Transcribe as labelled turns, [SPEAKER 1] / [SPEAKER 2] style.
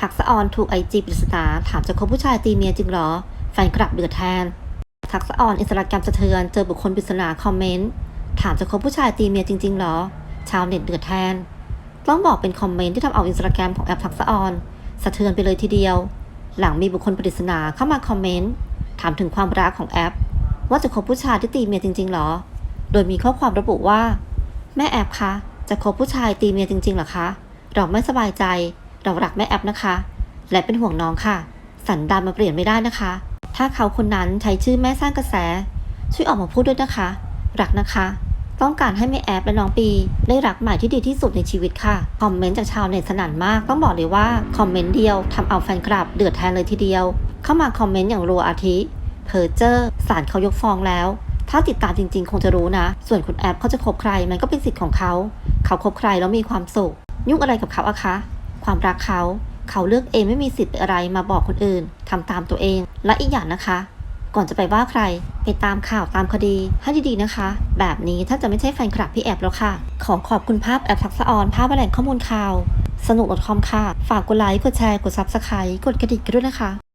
[SPEAKER 1] ทักษะออนถูกไอจีปริศนาถามจะคบผู้ชายตีเมียจริงเหรอ แฟนกลับเดือดแทน ทักษะออนอินสตาแกรมสะเทือนเจอบุคคลปริศนาคอมเมนต์ถามจะคบผู้ชายตีเมียจริงๆเหรอ ชาวเน็ตเดือดแทน ต้องบอกเป็นคอมเมนต์ที่ทำเอาอินสตาแกรมของแอปทักษะออนสะเทือนไปเลยทีเดียว หลังมีบุคคลปริศนาเข้ามาคอมเมนต์ถามถึงความรักของแอป ว่าจะคบผู้ชายที่ตีเมียจริงๆเหรอ โดยมีข้อความระบุว่า แม่แอปคะจะคบผู้ชายตีเมียจริงๆเหรอคะเราไม่สบายใจ เรารักแม่แอปนะคะ และเป็นห่วงน้องค่ะ สันดานมาเปลี่ยนไม่ได้นะคะ ถ้าเขาคนนั้นใช้ชื่อแม่สร้างกระแส ช่วยออกมาพูดด้วยนะคะ รักนะคะ ต้องการให้แม่แอปและน้องปี ได้รักใหม่ที่ดีที่สุดในชีวิตค่ะ คอมเมนต์จากชาวเน็ตสนั่นมาก ต้องบอกเลยว่าคอมเมนต์เดียวทำเอาแฟนคลับเดือดแทนเลยทีเดียว เข้ามาคอมเมนต์อย่างรัวอาทิ เพอเจอร์ศาลเขายกฟ้องแล้วถ้าติดตามจริงๆ คงจะรู้นะ ส่วนคุณแอปเขาจะคบใครมันก็เป็นสิทธิ์ของเขา เขาคบใครแล้วมีความสุข ยุ่งอะไรกับเขาอะคะ ความรักเขา เขาเลือกเองไม่มีสิทธิ์อะไรมาบอกคนอื่นทำตามตัวเอง และอีกอย่างนะคะ ก่อนจะไปว่าใคร ไปตามข่าวตามคดีให้ดีๆนะคะ แบบนี้ถ้าจะไม่ใช่แฟนคลับพี่แอบแล้วค่ะ ขอขอบคุณภาพแอบทักษะออนภาพแหล่งข้อมูลข่าว สนุก .com ค่ะ ฝากกดไลค์ กดแชร์ กดซับสไครต์กดกระดิ่งกันด้วยนะคะ